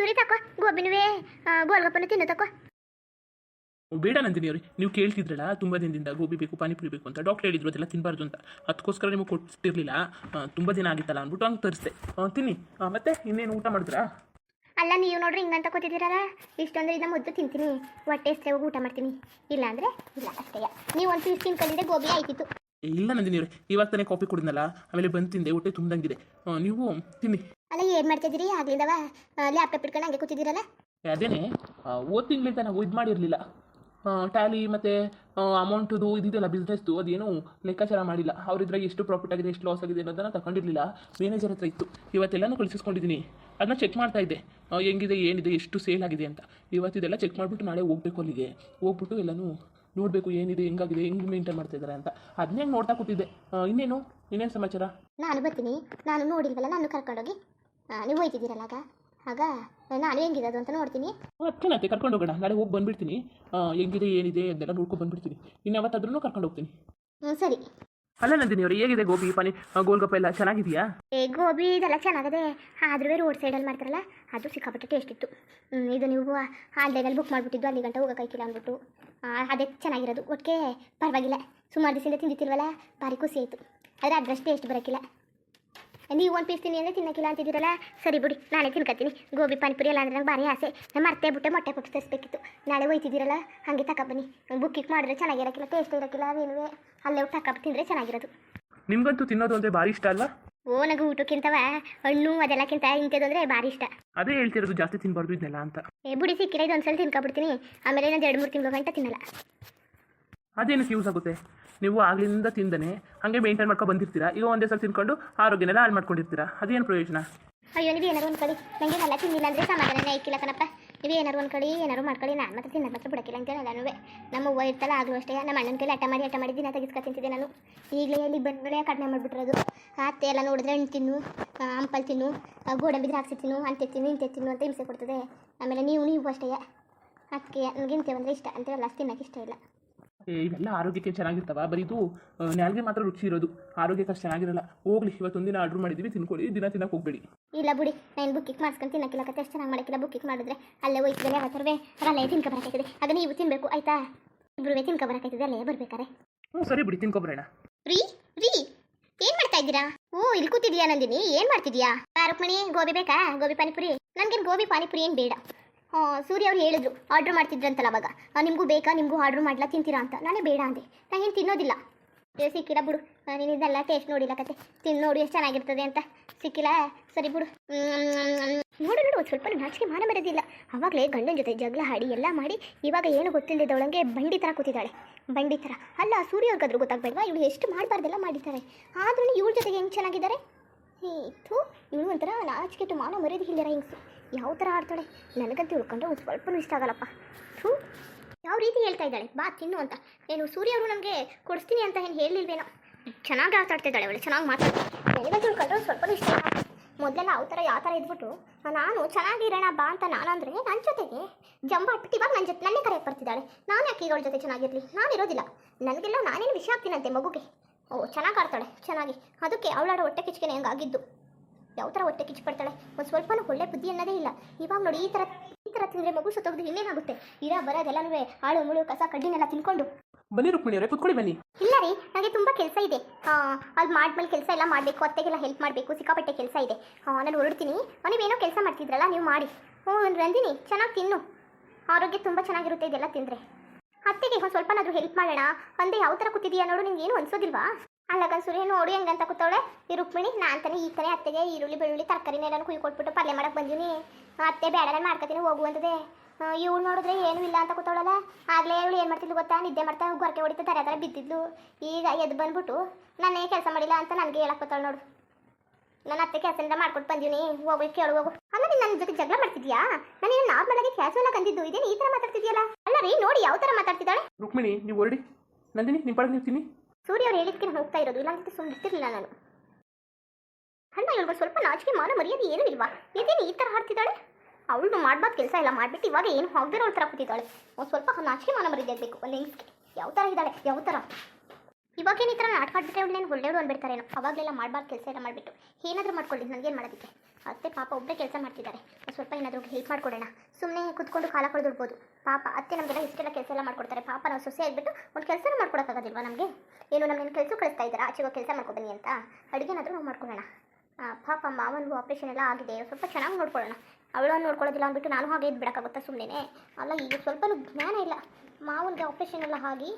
ಸುರಿ ತಕೋ ಗೋಬಿನವೇ ಗೋಲ್ಗಪ್ಪನ ತಿನ್ನು ತಕೋ. ಬೇಡ ನಂದಿನಿ ಅವ್ರಿ ನೀವು ಕೇಳ್ತಿದ್ರಲ್ಲ ತುಂಬ ದಿನದಿಂದ ಗೋಬಿ ಬೇಕು ಪಾನಿಪುರಿ ಬೇಕು ಅಂತ ಡಾಕ್ಟರ್ ಹೇಳಿದ್ರು ಅದೆಲ್ಲ ತಿನ್ನಬಾರ್ದು ಅಂತ. ಅದಕ್ಕೋಸ್ಕರ ನಿಮಗೆ ಕೊಟ್ಟಿರಲಿಲ್ಲ ತುಂಬ ದಿನ ಆಗಿತ್ತಲ್ಲ ಅಂದ್ಬಿಟ್ಟು ಹಂಗೆ ತರಿಸ್ದೆ. ತಿನ್ನಿ. ಮತ್ತೆ ಇನ್ನೇನು ಊಟ ಮಾಡಿದ್ರಾ? ಅಲ್ಲ ನೀವು ನೋಡ್ರಿ ಹಿಂಗಂತ ಕೂತಿದ್ದೀರಲ್ಲ ಇಷ್ಟೊಂದ್ರೆ ಇದನ್ನ ಮುದ್ದು ತಿಂತೀನಿ. ಹೊಟ್ಟೆ ಎಷ್ಟೇ ಹೋಗಿ ಊಟ ಮಾಡ್ತೀನಿ. ಇಲ್ಲ ಅಂದ್ರೆ ಇಲ್ಲ ಅಷ್ಟೇ. ನೀವು ಒಂದು ಪೀಸ್ ತಿನ್ಕೊಂಡಿದ್ದೆ ಗೋಬಿ ಆಯ್ತಿತ್ತು. ಇಲ್ಲ ನಂದಿನಿ ಅವ್ರೆ ಇವಾಗ ತಾನೇ ಕಾಫಿ ಕುಡಿದ್ನಲ್ಲ ಆಮೇಲೆ ಬಂದು ತಿಂದೆ ಹೊಟ್ಟೆ ತುಂಬ್ದಂಗಿದೆ. ನೀವು ತಿನ್ನಿ. ಅಲ್ಲ ಏನು ಮಾಡ್ತಿದ್ದೀರಿ? ಆಗ್ಲಿಂದವ ಲ್ಯಾಪ್ಟಾಪ್ ಇಟ್ಕೊಂಡು ಹಂಗೆ ಕೂತಿದ್ದೀರಲ್ಲ? ಅದೇನೆ ಆ, ಓದ್ ತಿಂಗಳಿಂದ ನಾವು ಇದು ಮಾಡಿರಲಿಲ್ಲ. ಟ್ಯಾಲಿ ಮತ್ತು ಅಮೌಂಟದು ಇದಿದೆಯಲ್ಲ ಬಿಸ್ನೆಸ್ದು ಅದೇನು ಲೆಕ್ಕಾಚಾರ ಮಾಡಿಲ್ಲ. ಅವ್ರಿದ್ರೆ ಎಷ್ಟು ಪ್ರಾಫಿಟ್ ಆಗಿದೆ ಎಷ್ಟು ಲಾಸ್ ಆಗಿದೆ ಅನ್ನೋದನ್ನು ತಗೊಂಡಿರಲಿಲ್ಲ ಮ್ಯಾನೇಜರ್ ಹತ್ರ ಇತ್ತು. ಇವತ್ತೆಲ್ಲನೂ ಕಳಿಸ್ಕೊಂಡಿದ್ದೀನಿ ಅದನ್ನ ಚೆಕ್ ಮಾಡ್ತಾ ಇದ್ದೆ. ಹೆಂಗಿದೆ ಏನಿದೆ ಎಷ್ಟು ಸೇಲ್ ಆಗಿದೆ ಅಂತ. ಇವತ್ತಿದೆಲ್ಲ ಚೆಕ್ ಮಾಡಿಬಿಟ್ಟು ನಾಳೆ ಹೋಗ್ಬೇಕು ಅಲ್ಲಿಗೆ. ಹೋಗ್ಬಿಟ್ಟು ಎಲ್ಲನೂ ನೋಡಬೇಕು ಏನಿದೆ ಹೆಂಗಾಗಿದೆ ಹೆಂಗೆ ಮೇಂಟೈನ್ ಮಾಡ್ತಾ ಇದ್ದಾರೆ ಅಂತ. ಅದನ್ನೇ ನೋಡ್ತಾ ಕೂತಿದ್ದೆ. ಇನ್ನೇನು? ಇನ್ನೇನು ಸಮಾಚಾರ? ನಾನು ಬರ್ತೀನಿ. ನಾನು ನೋಡಿಲ್ವಲ್ಲ ನಾನು ಕರ್ಕೊಂಡೋಗಿ. ನೀವು ಹೋಯ್ತಿದ್ದೀರಲ್ಲ ಆಗ? ಆಗ ನಾನು ಹೆಂಗಿರೋದು ಅಂತ ನೋಡ್ತೀನಿ. ಚೆನ್ನಾಗಿ ಕರ್ಕೊಂಡು ಹೋಗೋಣ. ನಾಳೆ ಹೋಗಿ ಬಂದ್ಬಿಡ್ತೀನಿ. ಹೆಂಗಿದೆ ಏನಿದೆ ಅದೆಲ್ಲ ನೋಡ್ಕೊಂಡು ಬಂದ್ಬಿಡ್ತೀನಿ. ಇನ್ನು ಯಾವತ್ತಾದ್ರೂ ಕರ್ಕೊಂಡು ಹೋಗ್ತೀನಿ. ಹ್ಞೂ ಸರಿ. ಅಲ್ಲ ನಂದಿನಿ ಅವರು ಹೇಗಿದೆ ಗೋಬಿ ಪಾನಿ ಗೋಲ್ಗಪ್ಪ ಎಲ್ಲ ಚೆನ್ನಾಗಿದೆಯಾ? ಏ ಗೋಬಿ ಇದೆಲ್ಲ ಚೆನ್ನಾಗದೆ ಆದ್ರೂ ರೋಡ್ ಸೈಡಲ್ಲಿ ಮಾಡ್ತಾರಲ್ಲ ಅದು ಸಿಕ್ಕಾಪಟ್ಟೆ ಟೇಸ್ಟ್ ಇತ್ತು. ಇದು ನೀವು ಆನ್ಲೈನಲ್ಲಿ ಬುಕ್ ಮಾಡಿಬಿಟ್ಟಿದ್ದು ಅಲ್ಲಿ ಗಂಟೆ ಹೋಗೋಕ್ಕಾಯ್ಕಿಲ್ಲ ಅಂದ್ಬಿಟ್ಟು. ಅದೇ ಚೆನ್ನಾಗಿರೋದು. ಒಟ್ಟಿಗೆ ಪರವಾಗಿಲ್ಲ. ಸುಮಾರು ದಿವಸದಿಂದ ತಿಂದಿತ್ತಿಲ್ವಲ್ಲ ಭಾರಿ ಖುಷಿ ಆಯಿತು. ಆದರೆ ಅದ್ರಷ್ಟು ಟೇಸ್ಟ್ ಬರೋಕ್ಕಿಲ್ಲ ನೀವು ಒಂದು ಪೀಸ್ ತಿನ್ನಿ ಅಂದರೆ ತಿನ್ನಕ್ಕಿಲ್ಲ ಅಂತಿದ್ದೀರಲ್ಲ? ಸರಿ ಬಿಡಿ ನಾಳೆ ತಿನ್ಕತ್ತೀನಿ. ಗೋಬಿ ಪಾನಿಪುರಿ ಎಲ್ಲ ಅಂದ್ರೆ ನಂಗೆ ಭಾರಿ ಆಸೆ. ನಾನು ಮರ್ತೇ ಬಿಟ್ಟೆ ಮೊಟ್ಟೆ ಪಪ್ಸ್ ತರಿಸ್ಬೇಕಿತ್ತು. ನಾಳೆ ತಕ ಹಾಗೆ ತಗೊಬನ್ನಿ ಬುಕ್ಕಿಗೆ ಮಾಡಿದ್ರೆ ಚೆನ್ನಾಗಿರೋಕ್ಕಿಲ್ಲ ಟೇಸ್ಟ್ ಇರೋಕ್ಕಿಲ್ಲ ಅವೇನುವೆ ಅಲ್ಲೇ ತಗೊಬ್ ತಿಂದರೆ ಚೆನ್ನಾಗಿರೋದು. ನಿಮ್ಗಂತೂ ತಿನ್ನೋದು ಅಂದರೆ ಭಾರಿ ಇಷ್ಟ ಅಲ್ಲ ಓ ನನಗೆ ಊಟಕ್ಕಿಂತವ ಹಣ್ಣು ಅದೆಲ್ಲಕ್ಕಿಂತ ಇಂಥದ್ದು ಅಂದರೆ ಭಾರಿ ಇಷ್ಟ. ಅದೇ ಹೇಳ್ತಿರೋದು ಜಾಸ್ತಿ ತಿನ್ಬಾರ್ದು ಇದನ್ನೆಲ್ಲ ಅಂತ. ಏ ಬಿಡಿ ಸಿಕ್ಕಿಲ್ಲ ಇದು ಒಂದ್ಸಲ ತಿನ್ಕೊಬಿಡ್ತೀನಿ. ಆಮೇಲೆ ಇನ್ನೊಂದು ಎರಡು ಮೂರು ತಿಂಗಳು ಗಂಟೆ ತಿನ್ನಲ್ಲ. ಅದೇನಕ್ಕೆ ಯೂಸ್ ಆಗುತ್ತೆ? ನೀವು ಆಗ್ಲಿಂದ ತಿಂದನೆ ಹಾಗೆ ಮೇಂಟೈನ್ ಮಾಡ್ಕೊಂಡು ಬಂದಿರ್ತೀರಾ? ಈಗ ಒಂದೇ ಸಲ ತಿನ್ಕೊಂಡು ಆರೋಗ್ಯನೆಲ್ಲ ಹಾಳು ಮಾಡ್ಕೊಂಡಿರ್ತೀರಾ? ಅದೇನು ಪ್ರಯೋಜನ? ಅಯ್ಯೋ, ನೀವು ಏನಾರು ಒಂದು ಕಡಿ ನನಗೆ ಎಲ್ಲ ತಿನ್ನಿಲ್ಲ ಅಂದರೆ ಸಮಾಧಾನನೇ ಐಕಿಲ್ಲ ಕಣಪ್ಪ. ನೀವು ಏನಾರು ಒಂದು ಕಡಿ ಏನಾರು ಮಾಡ್ಕೊಳ್ಳಿ ನಾನು ಮಾತ್ರ ತಿನ್ನ ಮಾತ್ರ ಬಿಡಕ್ಕಿಲ್ಲ ಅಂತ ಎಲ್ಲನೂ. ನಮ್ಮ ಅವ್ವ ಇರ್ತಲ್ಲ ಆಗಲೂ ಅಷ್ಟೇ. ನಮ್ಮ ಅಣ್ಣನ ಕೈಲಿ ಅಟ ಮಾಡಿ ಅಟ ಮಾಡಿ ದಿನ ತೆಗಿಸ್ಕೊ ತಿಂತಿದ್ದೆ ನಾನು. ಈಗಲೇ ಇಲ್ಲಿ ಬಂದ್ಮೇಲೆ ಕಡಿಮೆ ಮಾಡಿಬಿಟ್ರದು. ಅತ್ತೆ ಎಲ್ಲ ನೋಡಿದ್ರೆ ಹಣ್ಣು ತಿನ್ನು ಹಂಪಲ್ ತಿನ್ನು ಗೋಡಂಬಿ ದ್ರಾಕ್ಷಿ ತಿನ್ನು, ಅಂತೆ ತಿನ್ನು, ಇಂತೆ ತಿನ್ನು ಅಂತ ಹಿಂಸೆ ಕೊಡ್ತದೆ. ಆಮೇಲೆ ನೀವು ನೀವು ಅಷ್ಟೇ. ಅದಕ್ಕೆ ನನಗೆ ಇಂತೆ ಬಂದರೆ ಇಷ್ಟ. ಅಂತೇಳಿ ಅಷ್ಟು ತಿನ್ನೋಕೆ ಇಷ್ಟ ಇಲ್ಲ. ಇವೆಲ್ಲ ಆರೋಗ್ಯಕ್ಕೆ ಚೆನ್ನಾಗಿರ್ತಾವ? ಬರೀ ಇದು ನ್ಯಾಲ್ಗೆ ಮಾತ್ರ ರುಚಿ ಇರೋದು. ಆರೋಗ್ಯಕ್ಕೆ ಅಷ್ಟು ಚೆನ್ನಾಗಿರಲ್ಲ. ಹೋಗ್ಲಿ ಇವತ್ತೊಂದಿನ ಆರ್ಡರ್ ಮಾಡಿದ್ದೀವಿ ತಿನ್ಕೊಳ್ಳಿ ದಿನ ತಿನ್ನಕ್ಕೆ ಹೋಗ್ಬೇಡಿ. ಇಲ್ಲ ಬಿಡಿ ನಾನು ಬುಕ್ಕಿಗೆ ಮಾಡ್ಸ್ಕೊಂಡು ತಿನ್ನಕ್ಕಿಲ್ಲ ಕತೆ ಎಷ್ಟು ಚೆನ್ನಾಗಿ ಮಾಡಕ್ಕಿಲ್ಲ. ಬುಕ್ಕಿಗೆ ಮಾಡಿದ್ರೆ ಅಲ್ಲೇ ಹೋಯ್ತಿದ್ರೆ ಯಾವತ್ತರವೇ ಅಲ್ಲೇ ತಿನ್ಕೊ ಬರಕೈತಿದೆ. ಅದನ್ನ ನೀವು ತಿನ್ಬೇಕು ಆಯ್ತಾ? ಇಬ್ಬರುವೇ ತಿನ್ಕೊ ಬರಕೈತಿದೆ ಅಲ್ಲೇ ಬರ್ಬೇಕಾರೆ. ಹ್ಞೂ ಸರಿ ಬಿಡಿ ತಿನ್ಕೊಬರೋಣ ರೀ ರೀ ಏನ್ ಮಾಡ್ತಾ ಇದ್ದೀರಾ? ಓ ಇಲ್ಲಿ ಕೂತಿದ್ಯಾ ನಂದಿನಿ? ಏನ್ ಮಾಡ್ತಿದ್ಯಾ ಪಾರುಕ್ಮಣಿ ಗೋಬಿ ಬೇಕಾ? ಗೋಬಿ ಪಾನಿಪುರಿ? ನನ್ಗೇನು ಗೋಬಿ ಪಾನಿಪುರಿ ಏನು ಬೇಡ. ಸೂರ್ಯ ಅವ್ರು ಹೇಳಿದ್ರು ಆರ್ಡ್ರ್ ಮಾಡ್ತಿದ್ರಂತಲ್ಲ ಅವಾಗ. ನಿಮಗೂ ಬೇಕಾ? ನಿಮಗೂ ಆರ್ಡ್ರ್ ಮಾಡ್ಲಾ? ತಿಂತೀರಾ ಅಂತ. ನಾನೇ ಬೇಡ ಅಂದೆ. ನಾನೇನು ತಿನ್ನೋದಿಲ್ಲ. ಸಿಕ್ಕಿಲ್ಲ ಬಿಡು. ನಾನು ಇದೆಲ್ಲ ಟೇಸ್ಟ್ ನೋಡಿಲ್ಲ ಕತೆ. ತಿಂದು ನೋಡಿ ಎಷ್ಟು ಚೆನ್ನಾಗಿರ್ತದೆ ಅಂತ. ಸಿಕ್ಕಿಲ್ಲ? ಸರಿ ಬಿಡು. ನೋಡು ನೋಡು ಸ್ವಲ್ಪ ನಾಚಿಕೆ ಮಾನ ಬರೋದಿಲ್ಲ. ಅವಾಗಲೇ ಗಂಡನ ಜೊತೆ ಜಗಳ ಹಾಡಿ ಎಲ್ಲ ಮಾಡಿ ಇವಾಗ ಏನು ಗೊತ್ತಿಲ್ಲದವಳಂಗೆ ಬಂಡಿ ಥರ ಕೂತಿದ್ದಾಳೆ. ಬಂಡಿ ಥರ ಅಲ್ಲ, ಸೂರ್ಯ ಅವ್ರಿಗಾದ್ರೂ ಗೊತ್ತಾಗ್ಬೇಡ್ವಾ? ಇವಳು ಎಷ್ಟು ಮಾಡಬಾರ್ದೆಲ್ಲ ಮಾಡಿದ್ದಾರೆ. ಆದ್ರೂ ಇವಳ ಜೊತೆಗೆ ಹೆಂಗೆ ಚೆನ್ನಾಗಿದ್ದಾರೆ? ಹೇ ಇತ್ತು ಇವಳು ಒಂಥರ ನಾಚಿಕೆಟ್ಟು ಮಾನ ಮರ್ಯಾದೆ ಇಲ್ಲರ ಹಿಂಗ್ಸು. ಯಾವ ಥರ ಆಡ್ತಾಳೆ? ನನಗಂತೂ ಉಳ್ಕೊಂಡ್ರೆ ಒಂದು ಸ್ವಲ್ಪನೂ ಇಷ್ಟ ಆಗಲ್ಲಪ್ಪ. ಥೂ, ಯಾವ ರೀತಿ ಹೇಳ್ತಾ ಇದ್ದಾಳೆ? ಬಾ, ತಿನ್ನು ಅಂತ. ಏನು, ಸೂರ್ಯ ಅವರು ನನಗೆ ಕೊಡಿಸ್ತೀನಿ ಅಂತ ಏನು ಹೇಳಿಲ್ವೇನೋ ಚೆನ್ನಾಗಿ ಆಟಾಡ್ತಿದ್ದಾಳೆ ಅವಳು, ಚೆನ್ನಾಗಿ ಮಾತಾಡ್ತಾಳೆ ನನಗಂತೂ ಉಳ್ಕೊಂಡ್ರೆ ಸ್ವಲ್ಪನೂ ಇಷ್ಟ ಆಗಲ್ಲ ಮೊದಲೆಲ್ಲ ಅವ ಥರ ಯಾವ ಥರ ಇದ್ಬಿಟ್ಟು, ನಾನು ಚೆನ್ನಾಗಿರೋಣ ಬಾ ಅಂತ ನಾನಂದ್ರೆ ನನ್ನ ಜೊತೆಗೆ ಜಂಬ ಹಾಕ್ಬಿಟ್ಟು ಇವಾಗ ನನ್ನ ಜೊತೆ, ನನ್ನೇ ಕರೆಯಕ್ಕೆ ಬರ್ತಿದ್ದಾಳೆ. ನಾನು ಯಾಕೆ ಇವಳ ಜೊತೆ ಚೆನ್ನಾಗಿರಲಿ? ನಾನು ಇರೋದಿಲ್ಲ. ನನಗೆಲ್ಲ ನಾನೇನು ವಿಷಯ ಆಗ್ತೀನಂತೆ ಮಗುಗೆ. ಓ ಚೆನ್ನಾಗಿ ಆಡ್ತಾಳೆ. ಚೆನ್ನಾಗಿ. ಅದಕ್ಕೆ ಅವಳಾಡೋ ಹೊಟ್ಟೆ ಕಿಚ್ಕೆನೆ ಹಂಗಾಗಿದ್ದು ಯಾವ ಥರ ಹೊಟ್ಟೆ ಕಿಚ್ಚು ಪಡ್ತಾಳೆ ಒಂದು ಸ್ವಲ್ಪನೂ ಒಳ್ಳೆ ಬುದ್ಧಿ ಅನ್ನೋದೇ ಇಲ್ಲ. ಇವಾಗ ನೋಡಿ ಈ ಥರ ಈ ಥರ ತಿಂದರೆ ಮಗು ಸುತ್ತೋಗ್ದು ಇನ್ನೇನಾಗುತ್ತೆ? ಇರ ಬರೋದೆಲ್ಲನೂ ಹಾಳು ಮುಳು ಕಸ ಕಡ್ಡಿನೆಲ್ಲ ತಿನ್ಕೊಂಡು. ಬನ್ನಿ ರುಕ್ಮಿಣಿ ಅವರೇ ಕುತ್ಕೊಳ್ಳಿ ಬನ್ನಿ. ಇಲ್ಲ ರೀ ನನಗೆ ತುಂಬ ಕೆಲಸ ಇದೆ. ಅಲ್ಲಿ ಮಾಡ್ಮೇಲೆ ಕೆಲಸ ಎಲ್ಲ ಮಾಡಬೇಕು ಅತ್ತೆಗೆಲ್ಲ ಹೆಲ್ಪ್ ಮಾಡಬೇಕು ಸಿಕ್ಕಾಪಟ್ಟೆ ಕೆಲಸ ಇದೆ. ಹಾಂ ನಾನು ಹೊರಡ್ತೀನಿ. ನೀವೇನೋ ಕೆಲಸ ಮಾಡ್ತಿದ್ರಲ್ಲ ನೀವು ಮಾಡಿ. ಹ್ಞೂ ರಂಜಿನಿ ಚೆನ್ನಾಗಿ ತಿನ್ನು. ಆರೋಗ್ಯ ತುಂಬ ಚೆನ್ನಾಗಿರುತ್ತೆ ಇದೆಲ್ಲ ತಿಂದರೆ. ಅತ್ತೆಗೆ ಒಂದು ಸ್ವಲ್ಪನಾದ್ರೂ ಹೆಲ್ಪ್ ಮಾಡೋಣ. ಒಂದೇ ಯಾವ ಥರ ಕೂತಿದೀಯಾ ನೋಡು, ನಿಂಗೆ ಏನು ಅನ್ಸೋದಿಲ್ವಾ? ಅಲ್ಲಗ ಸುರೇ ನೋಡಿ, ಹೆಂಗಂತ ಕೂತವಳೆ? ಈ ರುಕ್ಮಿಣಿ, ನಾನು ತಾನೇ ಈ ತಾನೇ ಅತ್ತೆಗೆ ಈರುಳ್ಳಿ, ಬೆಳ್ಳುಳ್ಳಿ ತರಕಾರಿನೆಲ್ಲ ಕುಯ್ ಕೊಟ್ಬಿಟ್ಟು ಪಲ್ಯ ಮಾಡಕ್ಕೆ ಬಂದೀನಿ ಅತ್ತೆ ಬೇಡ, ನಾನು ಮಾಡ್ಕೊತೀನಿ ಹೋಗುವಂತದೆ ಇವಳು ನೋಡಿದ್ರೆ ಏನೂ ಇಲ್ಲ ಅಂತ ಕೂತವಳಲ್ಲ. ಆಗಲೇ ಇವಳು ಏನು ಮಾಡ್ತಿದ್ಲು ಗೊತ್ತಾ? ನಿದ್ದೆ ಮಾಡ್ತಾ ಗೊರಕೆ ಹೊಡಿತಾ ತರ ತರ ಬಿದ್ದಿದ್ಲು. ಈಗ ಎದ್ದು ಬಂದ್ಬಿಟ್ಟು, ನಾನೇ ಕೆಲಸ ಮಾಡಿಲ್ಲ ಅಂತ ನನಗೆ ಹೇಳಕ್ಕೆ ಕೂತಾಳೆ ನೋಡು. ನನ್ನ ಅತ್ತೆ ಕೆಲಸದಿಂದ ಮಾಡ್ಕೊಟ್ಟು ಬಂದೀನಿ. ಹೋಗಿ ಕೇಳು ಹೋಗು. ಅಲ್ಲ ನೀನು ನನ್ನ ಜೊತೆ ಜಗಳ ಮಾಡ್ತಿದ್ಯಾ? ನಾನು ಏನು ನಾರ್ಮಲ್ ಆಗಿ ಕ್ಯಾಶುವಲ್ ಆಗಿ ಅಂದಿದ್ದು. ಇದೇನು ಈ ತರ ಮಾತಾಡ್ತಿದ್ಯಲ್ಲ? ಅಲ್ಲ ರೀ ನೋಡಿ ಯಾವ ತರ ಮಾತಾಡ್ತಿದ್ದಾಳೆ? ರುಕ್ಮಿಣಿ ನೀವು ಹೊರಡಿ. ನಂದಿನಿ ನಿಮ್ಮ ಪಡೆದು ನಿಲ್ತೀನಿ ಸೂರ್ಯ ಅವ್ರು ಹೇಳಿದ್ಕೆ ನಾನು ಹೋಗ್ತಾ ಇರೋದು. ಇಲ್ಲಾಂತ ಸುಮ್ಮನೆ ಇರ್ತಿರ್ಲಿಲ್ಲ ನಾನು. ಅಣ್ಣ ಇವಳಿಗೆ ಸ್ವಲ್ಪ ನಾಚಿಕೆ ಮಾನ ಮರ್ಯಾದೆ ಏನೂ ಇಲ್ವಾ? ಇದೇನು ಈ ತರ ಹಾಡ್ತಿದ್ದಾಳೆ? ಅವಳು ಮಾಡ್ಬಾರ್ದು ಕೆಲಸ ಇಲ್ಲ ಮಾಡಿಬಿಟ್ಟು ಇವಾಗ ಏನು ಹೋಗದಿರೋ ತರ ಕೂತಿದ್ದಾಳೆ. ಒಂದು ಸ್ವಲ್ಪ ನಾಚಿಕೆ ಮಾನ ಮರ್ಯಾದೆ ಬೇಕು ಒಂದು ಹೆಂಗ್ಸ್ಗೆ. ಯಾವ ಥರ ಇದ್ದಾಳೆ? ಯಾವ ಥರ ಇವಾಗೇನು ಈ ಥರ ನಾಟಕ ಅವ್ನು ನೇನು ಒಳ್ಳೆಯವರು ಅಂದ್ಬಿಡ್ತಾರೇನೋ ಅವಾಗಲೆಲ್ಲ ಮಾಡಬಾರ್ದು ಕೆಲಸ ಎಲ್ಲ ಮಾಡಿಬಿಟ್ಟು. ಏನಾದರೂ ಮಾಡ್ಕೊಳ್ಳಿ ನನಗೇನು ಮಾಡೋದಕ್ಕೆ? ಅತ್ತೆ, ಪಾಪ ಒಬ್ಬರೇ ಕೆಲಸ ಮಾಡ್ತಿದ್ದಾರೆ ಸ್ವಲ್ಪ ಏನಾದರೂ ಹೆಲ್ಪ್ ಮಾಡಿಕೊಡೋಣ. ಸುಮ್ಮನೆ ಕುತ್ಕೊಂಡು ಕಾಲ ಕೊಡ್ದಿಡ್ಬೋದು ಪಾಪ, ಅತ್ತೆ ನಮಗೆಲ್ಲ ಇಷ್ಟೆಲ್ಲ ಕೆಲಸ ಎಲ್ಲ ಮಾಡ್ಕೊಡ್ತಾರೆ. ಪಾಪ ನಾವು ಸೊಸೆ ಆಗಿಬಿಟ್ಟು ಒಂದು ಕೆಲಸನೂ ಮಾಡ್ಕೊಡೋಕ್ಕಾಗೋದಿಲ್ವಾ ನಮಗೆ? ಏನು ನಮ್ಮನ್ನು ಕೆಲಸ ಕಳಿಸ್ತಾ ಇದ್ದಾರೆ? ಆಚೆಗೆ ಕೆಲಸ ಮಾಡ್ಕೊಬನ್ನಿ ಅಂತ. ಅಡುಗೆನಾದರೂ ನಾವು ಮಾಡ್ಕೊಳ್ಳೋಣ ಪಾಪ ಮಾವನಿಗೂ ಆಪ್ರೇಷನ್ ಎಲ್ಲ ಆಗಿದೆ. ಸ್ವಲ್ಪ ಚೆನ್ನಾಗಿ ನೋಡ್ಕೊಳ್ಳೋಣ. ಅವಳನ್ನು ನೋಡ್ಕೊಳ್ಳೋದಿಲ್ಲ ಅಂದ್ಬಿಟ್ಟು ನಾನು ಹಾಗೆ ಇದ್ಬಿಡಕ್ಕಾಗುತ್ತಾ ಸುಮ್ಮನೆ ಅಲ್ಲ, ಈಗ ಸ್ವಲ್ಪನೂ ಜ್ಞಾನ ಇಲ್ಲ. ಮಾವನಿಗೆ ಆಪ್ರೇಷನ್ ಎಲ್ಲ ಆಗಿ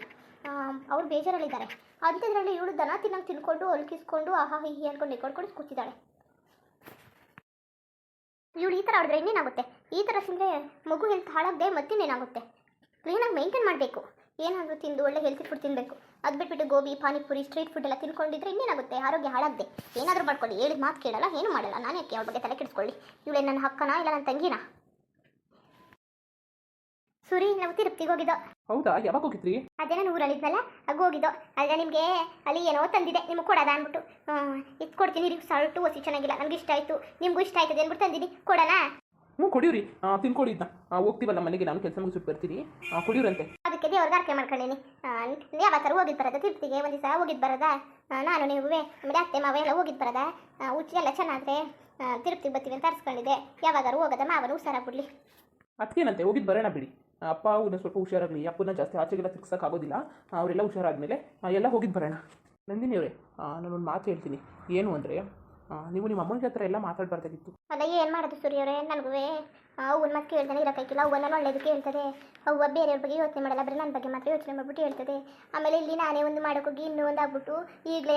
ಅವ್ರು ಬೇಜಾರಲ್ಲಿದ್ದಾರೆ. ಅಂಥದ್ರಲ್ಲಿ ಇವಳು ದನ ತಿನ್ನಂಗೆ ತಿನ್ಕೊಂಡು ಹೊಲ್ಕಿಸ್ಕೊಂಡು, ಆಹಾ, ಹಿ ಹಿ ಅನ್ಕೊಂಡು ನಿಕ್ಕೊಂಡು ಕೂತಿದ್ದಾಳೆ. ಇವಳು ಈ ಥರ ಆಡಿದ್ರೆ ಇನ್ನೇನಾಗುತ್ತೆ? ಈ ಥರ ತಿಂದರೆ ಮಗು ಹೆಲ್ತ್ ಹಾಳಾಗದೆ ಮತ್ತಿನ್ನೇನಾಗುತ್ತೆ? ಕ್ಲೀನಾಗಿ ಮೇಂಟೈನ್ ಮಾಡಬೇಕು. ಏನಾದರೂ ತಿಂದು ಒಳ್ಳೆ ಹೆಲ್ತಿ ಫುಡ್ ತಿನ್ನಬೇಕು ಅದು ಬಿಟ್ಬಿಟ್ಟು ಗೋಬಿ, ಪಾನಿಪುರಿ ಸ್ಟ್ರೀಟ್ ಫುಡ್ ಎಲ್ಲ ತಿನ್ಕೊಂಡಿದ್ರೆ ಇನ್ನೇನಾಗುತ್ತೆ? ಆರೋಗ್ಯ ಹಾಳಾಗದೆ. ಏನಾದರೂ ಮಾಡ್ಕೊಳ್ಳಿ. ಹೇಳಿದ ಮಾತು ಕೇಳಲ್ಲ, ಏನು ಮಾಡಲ್ಲ. ನಾನು ಯಾಕೆ ಅವ್ರ ಬಗ್ಗೆ ತಲೆ ಕೆಡಿಸ್ಕೊಳ್ಳಿ? ಇವಳೇ ನನ್ನ ಹಕ್ಕನ ಇಲ್ಲ ನನ್ನ ತಂಗಿನ? ಸುರಿ ನಾವು ತಿರುಪ್ತಿಗೆ ಹೋಗಿದ್ದೋ. ಹೌದಾ? ಯಾವಾಗ ಹೋಗಿದ್ರಿ? ಅದೇ ನಾನು ಊರಲ್ಲಿದ್ನಲ್ಲ ಆಗ ಹೋಗಿದ್ದೋ. ಆದರೆ ನಿಮಗೆ ಅಲ್ಲಿ ಏನೋ ತಂದಿದೆ ನಿಮಗೆ ಕೊಡದ ಅಂದ್ಬಿಟ್ಟು. ಇದು ಕೊಡ್ತೀನಿ ರೀ ಸಾಲ್ಟು ಒಸಿ ಚೆನ್ನಾಗಿಲ್ಲ ನನಗೆ ಇಷ್ಟ ಆಯ್ತು. ನಿಮಗೂ ಇಷ್ಟ ಆಯ್ತದೆ ಅಂದ್ಬಿಟ್ಟು ತಂದಿನಿ. ಕೊಡೋಣ ಹ್ಞೂ ಕೊಡಿವ್ರಿ. ತಿನ್ಕೊಡಿ ಇದನ್ನ ಹೋಗ್ತೀವಲ್ಲ ಮನೆಗೆ ನಾನು ಕೆಲಸ ಮುಗಿಸ್ಬಿಟ್ಟು ಬರ್ತೀನಿ. ಆ, ಕುಡಿಯುರಂತೆ ಅದಕ್ಕೆ ದೇವ್ರಿಗೆ ಆರ್ಕೆ ಮಾಡ್ಕೊಂಡೀನಿ. ಯಾವತ್ತಾರು ಹೋಗಿದ್ ಬರದ? ತಿರ್ತಿಗೆ ಒಂದು ದಿವಸ ಹೋಗಿದ್ದು ಬರೋದ? ನಾನು ನೀವು ಆಮೇಲೆ ಅತ್ತೆ ಮಾವ ಎಲ್ಲ ಹೋಗಿದ್ ಬರದ? ಉಚ್ಚಿ ಎಲ್ಲ ಚೆನ್ನಾದ್ರೆ ತಿರುಪ್ತಿಗೆ ಬರ್ತೀವಿ ಅಂತ ಅರ್ಸ್ಕೊಂಡಿದ್ದೆ. ಯಾವಾಗಾರು ಹೋಗದ ಮಾವನು ಹುಷಾರಾಗ್ಬಿಡ್ಲಿ ಅದಕ್ಕೇನಂತೆ ಹೋಗಿದ್ ಬರೋಣ ಬಿಡಿ. ಅಪ್ಪ ಅವ್ರನ್ನ ಸ್ವಲ್ಪ ಹುಷಾರಾಗಲಿ ಅಪ್ಪನ ಜಾಸ್ತಿ ಆಚೆಗೆಲ್ಲ ತಿರ್ಗ್ಸೋಕ್ಕಾಗೋದಿಲ್ಲ. ಅವರೆಲ್ಲ ಹುಷಾರಾದಮೇಲೆ ಎಲ್ಲ ಹೋಗಿದ್ದು ಬರೋಣ. ನಂದಿನಿ ಅವರೇ ನಾನೊಂದು ಮಾತು ಹೇಳ್ತೀನಿ. ಏನು ಅಂದರೆ ನೀವು ನಿಮ್ಮ ಅಮ್ಮನ ಹತ್ರ ಎಲ್ಲ ಮಾತಾಡಬಾರ್ದಾಗಿತ್ತು. ಅಲ್ಲ ಏನು ಮಾಡೋದು ಸೂರ್ಯವರೇ ನನಗೂ ಅವ್ನ ಮತ್ತೆ ಕೇಳ್ತಾನೆ ಇರೋಕ್ಕಾಗಿಲ್ಲ ಅವನ್ನ ನಾನು ಒಳ್ಳೇದಕ್ಕೆ ಹೇಳ್ತದೆ. ಅವ್ವ ಬೇರೆಯವ್ರ ಬಗ್ಗೆ ಯೋಚನೆ ಮಾಡಲ್ಲ ಬರೀ ನನ್ನ ಬಗ್ಗೆ ಮಾತ್ರ ಯೋಚನೆ ಮಾಡ್ಬಿಟ್ಟು ಹೇಳ್ತದೆ. ಆಮೇಲೆ ಇಲ್ಲಿ ನಾನೇ ಒಂದು ಮಾಡೋಕ್ಕೋಗಿ ಇನ್ನೂ ಒಂದು ಆಗ್ಬಿಟ್ಟು ಈಗಲೇ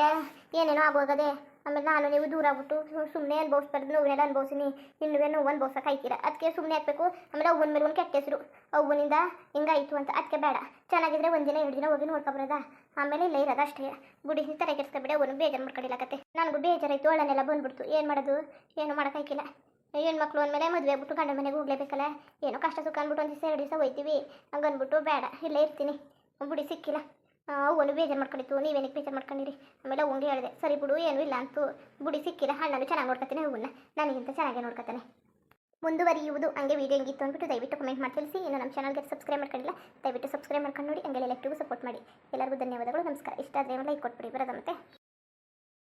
ಏನೇನೋ ಆಗೋಗದೆ. ಆಮೇಲೆ ನಾನು ನೀವು ದೂರ ಆಗ್ಬಿಟ್ಟು ಸುಮ್ಮನೆ ಅನುಭವಿಸ್ಬಾರ್ದು ನೋವೆಲ್ಲ ಅನುಭವಿಸಿನಿ. ಇನ್ನುವೇ ನೋವು ಅನುಭವಿಸಕ್ಕೆ ಆಯ್ತೀರ ಅದಕ್ಕೆ ಸುಮ್ಮನೆ ಹಾಕ್ಬೇಕು. ಆಮೇಲೆ ಅವ್ವನ ಮೇಲೆ ಒಂದು ಕೆಟ್ಟ ಹೆಸರು. ಅವ್ವನಿಂದ ಹಿಂಗಾಯಿತು ಅಂತ. ಅದಕ್ಕೆ ಬೇಡ. ಚೆನ್ನಾಗಿದ್ರೆ ಒಂದಿನ ಎರಡು ದಿನ ಹೋಗಿ ನೋಡ್ಕೊಬರೋದ ಆಮೇಲೆ ಇಲ್ಲ ಇರೋದು ಅಷ್ಟೇ. ಬುಡಿ ತಲೆ ಅವನು ಬೇಜಾರು ಮಾಡ್ಕೊಂಡಿಲ್ಲಕತ್ತೆ ನನಗೂ ಬೇಜಾರಾಯಿತು. ಒಳ್ಳನೆಲ್ಲ ಬಂದ್ಬಿಡ್ತು. ಏನು ಮಾಡೋದು? ಏನು ಮಾಡೋಕ್ಕಾಗಿಲ್ಲ ಹೆಣ್ಮಕ್ಳು ಅಂದಮೇಲೆ ಮದುವೆ ಆಗ್ಬಿಟ್ಟು ಗಂಡ ಮನೆಗೆ ಹೋಗ್ಲೇಬೇಕಲ್ಲ? ಏನೋ ಕಷ್ಟ ಸುಖ ಅಂದ್ಬಿಟ್ಟು ಒಂದು ದಿವಸ ಎರಡು ದಿವಸ ಹೋಯ್ತೀವಿ. ಹಂಗನ್ಬಿಟ್ಟು ಬೇಡ. ಇಲ್ಲೇ ಇರ್ತೀನಿ. ಗುಡಿ ಸಿಕ್ಕಿಲ್ಲ. ಅವನು ಬೇಜಾರು ಮಾಡ್ಕೊಂಡಿತ್ತು ನೀವೇನಕ್ಕೆ ಬೇಜಾರು ಮಾಡ್ಕೊಂಡಿರಿ? ಆಮೇಲೆ ಅವಂಗೆ ಹೇಳಿದೆ. ಸರಿ ಬಿಡು, ಏನೂ ಇಲ್ಲ ಅಂತೂ ಬುಡಿ ಸಿಕ್ಕಿರ, ಹಣ್ಣನ್ನು ಚೆನ್ನಾಗಿ ನೋಡ್ಕೊತಾನೆ, ಹೂವನ್ನ ನನಗಿಂತ ಚೆನ್ನಾಗೇ ನೋಡ್ಕೊತಾನೆ. ಮುಂದುವರಿಯುವುದು ಹಂಗೆ ವೀಡಿಯೋ ಹೆಂಗಿತ್ತು ಅಂದ್ಬಿಟ್ಟು ದಯವಿಟ್ಟು ಕಮೆಂಟ್ ಮಾಡಿ ತಿಳಿಸಿ. ಇನ್ನು ನಮ್ಮ ಚಾನಲ್ಗೆ ಸಬ್ಸ್ಕ್ರೈಬ್ ಮಾಡ್ಕೊಂಡಿಲ್ಲ, ದಯವಿಟ್ಟು ಸಬ್ಸ್ಕ್ರೈಬ್ ಮಾಡ್ಕೊಂಡು ನೋಡಿ ಹಂಗೆ ಎಲ್ಲರಿಗೂ ಸಪೋರ್ಟ್ ಮಾಡಿ. ಎಲ್ಲರಿಗೂ ಧನ್ಯವಾದಗಳು, ನಮಸ್ಕಾರ. ಇಷ್ಟ ಆದರೆ ಲೈಕ್ ಕೊಟ್ಬಿಡಿ, ಬರೋದ ಮತ್ತೆ.